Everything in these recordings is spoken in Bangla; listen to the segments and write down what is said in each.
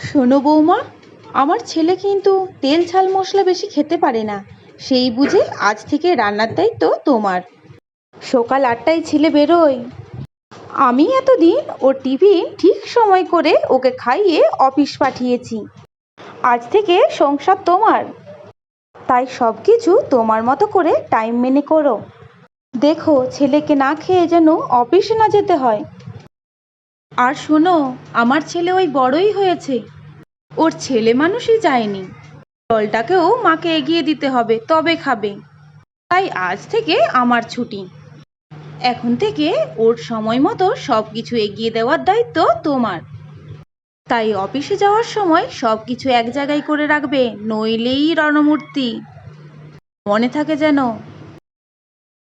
শোনো বৌমা, আমার ছেলে কিন্তু তেল ঝাল মশলা বেশি খেতে পারে না। সেই বুঝে আজ থেকে রান্নার দায়িত্ব তোমার। সকাল আটটায় ছেলে বেরোয়। আমি এতদিন ওর টিভি ঠিক সময় করে ওকে খাইয়ে অফিস পাঠিয়েছি। আজ থেকে সংসার তোমার। তাই সব কিছু তোমার মতো করে টাইম মেনে করো। দেখো ছেলেকে না খেয়ে যেন অফিসে না যেতে হয়। আর শোনো, আমার ছেলে ওই বড়ই হয়েছে। ওর ছেলে মানুষই যায়নি। জলটাকেও মাকে এগিয়ে দিতে হবে, তবে খাবে। তাই আজ থেকে আমার ছুটি। এখন থেকে ওর সময় মতো সব কিছু এগিয়ে দেওয়ার দায়িত্ব তোমার। তাই অফিসে যাওয়ার সময় সব কিছু এক জায়গায় করে রাখবে, নইলেই রণমূর্তি। মনে থাকে যেন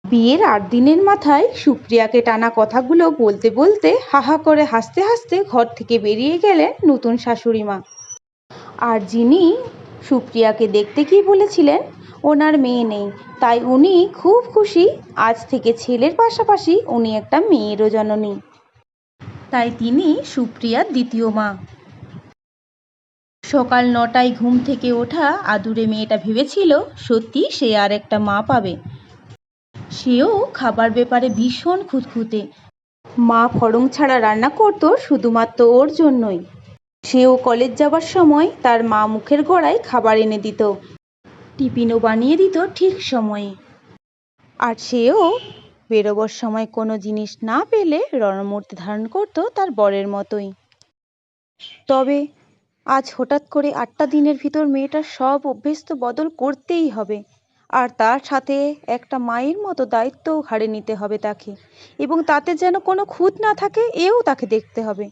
বিয়ের আট দিনের মাথায় সুপ্রিয়াকে টানা কথাগুলো বলতে বলতে হাহা করে হাসতে হাসতে ঘর থেকে বেরিয়ে গেলেন নতুন শাশুড়ি মা। আর যিনি সুপ্রিয়াকে দেখতে গিয়ে বলেছিলেন, ওনার মেয়ে নেই। তাই উনি খুব খুশি আজ থেকে ছেলের পাশাপাশি উনি একটা মেয়েরও জননী। তাই তিনি সুপ্রিয়ার দ্বিতীয় মা। সকাল নটায় ঘুম থেকে ওঠা আদুরে মেয়েটা ভেবেছিল সত্যি সে আর একটা মা পাবে। সেও খাবার ব্যাপারে ভীষণ খুঁতখুঁতে। মা ফড়ং ছাড়া রান্না করতো শুধুমাত্র ওর জন্যই। সেও কলেজ যাবার সময় তার মা মুখের গোড়ায় খাবার এনে দিত। টিফিনও বানিয়ে দিত ঠিক সময়ে। আর সেও বেরোবার সময় কোনো জিনিস না পেলে রণমূর্তি ধারণ করত তার বরের মতোই। তবে আজ হঠাৎ করে আটটা দিনের ভিতর মেয়েটার সব অভ্যেস তো বদল করতেই হবে। আর তার সাথে একটা মায়ের মতো দায়িত্বও ঘাড়ে নিতে হবে তাকে। এবং তাতে যেন কোনো খুঁত না থাকে, এও তাকে দেখতে হবে।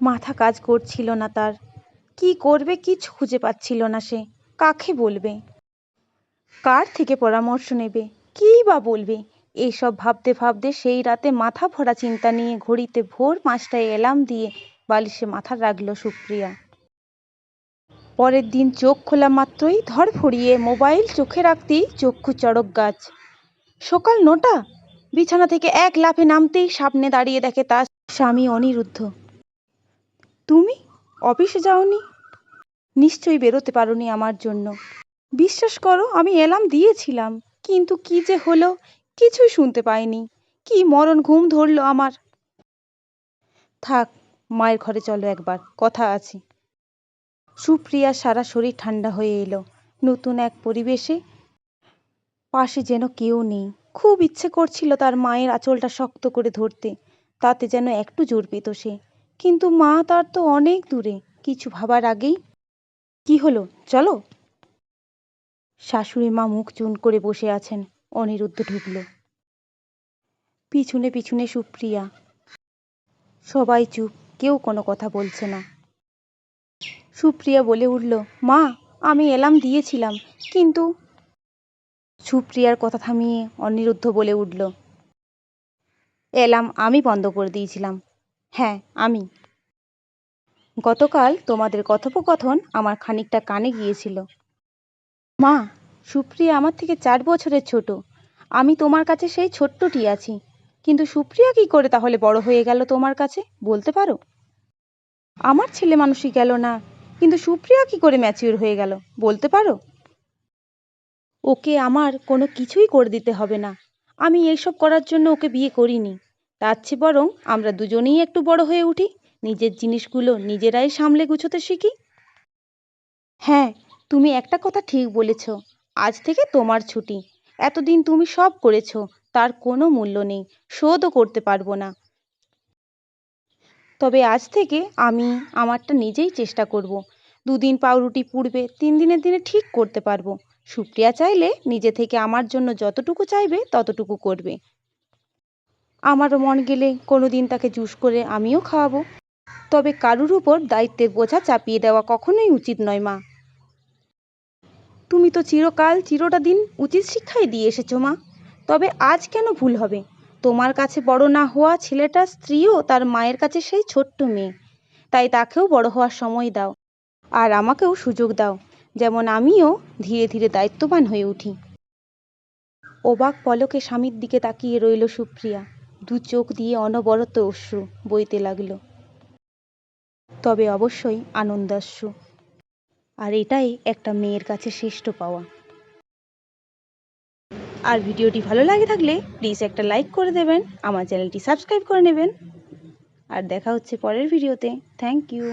মাথা কাজ করছিল না তার। কি করবে কিছু খুঁজে পাচ্ছিল না সে। কাকে বলবে? কার থেকে পরামর্শ নেবে? কী বা বলবে? এইসব ভাবতে ভাবতে সেই রাতে মাথা ভরা চিন্তা নিয়ে ঘড়িতে ভোর পাঁচটায় অ্যালার্ম দিয়ে বালিশে মাথা রাখল সুপ্রিয়া। পরের দিন চোখ খোলা মাত্রই ধর ফড়িয়ে মোবাইল চোখে রাখতেই চক্ষু চড়ক গাছ। সকাল নটা? বিছানা থেকে এক লাফে নামতেই সামনে দাঁড়িয়ে দেখে তার স্বামী অনিরুদ্ধ। তুমি? অফিসে যাওনি? নিশ্চয়ই বেরোতে পারোনি আমার জন্য। বিশ্বাস করো, আমি এলাম দিয়েছিলাম, কিন্তু কি যে হলো, কিছুই শুনতে পাইনি। কি মরণ ঘুম ধরলো আমার। থাক, মায়ের ঘরে চলো একবার, কথা আছে। সুপ্রিয়া সারা শরীর ঠান্ডা হয়ে এলো। নতুন এক পরিবেশে পাশে যেন কেউ নেই। খুব ইচ্ছে করছিল তার মায়ের আঁচলটা শক্ত করে ধরতে। তাতে যেন একটু জোর পেত সে। কিন্তু মা তার তো অনেক দূরে। কিছু ভাবার আগেই কি হলো? চলো। শাশুড়ি মা মুখ চুন করে বসে আছেন। অনিরুদ্ধ ঢুকল। পিছনে পিছনে সুপ্রিয়া। সবাই চুপ। কেউ কোনো কথা বলছে না। সুপ্রিয়া বলে উঠল, মা, আমি এলাম দিয়েছিলাম, কিন্তু সুপ্রিয়ার কথা থামিয়ে অনিরুদ্ধ বলে উঠল, এলাম আমি বন্ধ করে দিয়েছিলাম। হ্যাঁ আমি। গতকাল তোমাদের কথোপকথন আমার খানিকটা কানে গিয়েছিল। মা, সুপ্রিয়া আমার থেকে চার বছরের ছোট। আমি তোমার কাছে সেই ছোট্টটি আছি, কিন্তু সুপ্রিয়া কি করে তাহলে বড় হয়ে গেল তোমার কাছে, বলতে পারো? আমার ছেলে মানুষই গেল না কিন্তু সুপ্রিয়া কি করে ম্যাচিওর হয়ে গেল? বলতে পারো? ওকে আমার কোনো কিছুই করে দিতে হবে না। আমি এইসব করার জন্য ওকে বিয়ে করিনি। তার চেয়ে বরং আমরা দুজনেই একটু বড় হয়ে উঠি। নিজের জিনিসগুলো নিজেরাই সামলে গুছোতে শিখি। হ্যাঁ তুমি একটা কথা ঠিক বলেছ। আজ থেকে তোমার ছুটি। এতদিন তুমি সব করেছ। তার কোনো মূল্য নেই। শোধও করতে পারব না। তবে আজ থেকে আমি আমারটা নিজেই চেষ্টা করব। দুদিন পাউরুটি পুড়বে, তিন দিনের দিনে ঠিক করতে পারব। সুপ্রিয়া চাইলে নিজে থেকে আমার জন্য যতটুকু চাইবে, ততটুকু করবে। আমারও মন গেলে কোনো দিন তাকে জুস করে আমিও খাওয়াবো। তবে কারুর উপর দায়িত্বের বোঝা চাপিয়ে দেওয়া কখনোই উচিত নয়, মা। তুমি তো চিরকাল, চিরটা দিন উচিত শিক্ষাই দিয়ে এসেছ, মা। তবে আজ কেন ভুল হবে? তোমার কাছে বড় না হওয়া ছেলেটার স্ত্রীও তার মায়ের কাছে সেই ছোট্ট মেয়ে। তাই তাকেও বড় হওয়ার সময় দাও আর আমাকেও সুযোগ দাও, যেমন আমিও ধীরে ধীরে দায়িত্ববান হয়ে উঠি। অবাক পলকে স্বামীর দিকে তাকিয়ে রইল সুপ্রিয়া। দু চোখ দিয়ে অনবরত অশ্রু বইতে লাগল। তবে অবশ্যই আনন্দাশ্রু। আর এটাই একটা মেয়ের কাছে শ্রেষ্ঠ পাওয়া। আর ভিডিওটি ভালো লাগে থাকলে প্লিজ একটা লাইক করে দেবেন, আমার চ্যানেলটি সাবস্ক্রাইব করে নেবেন। আর দেখা হচ্ছে পরের ভিডিওতে। Thank you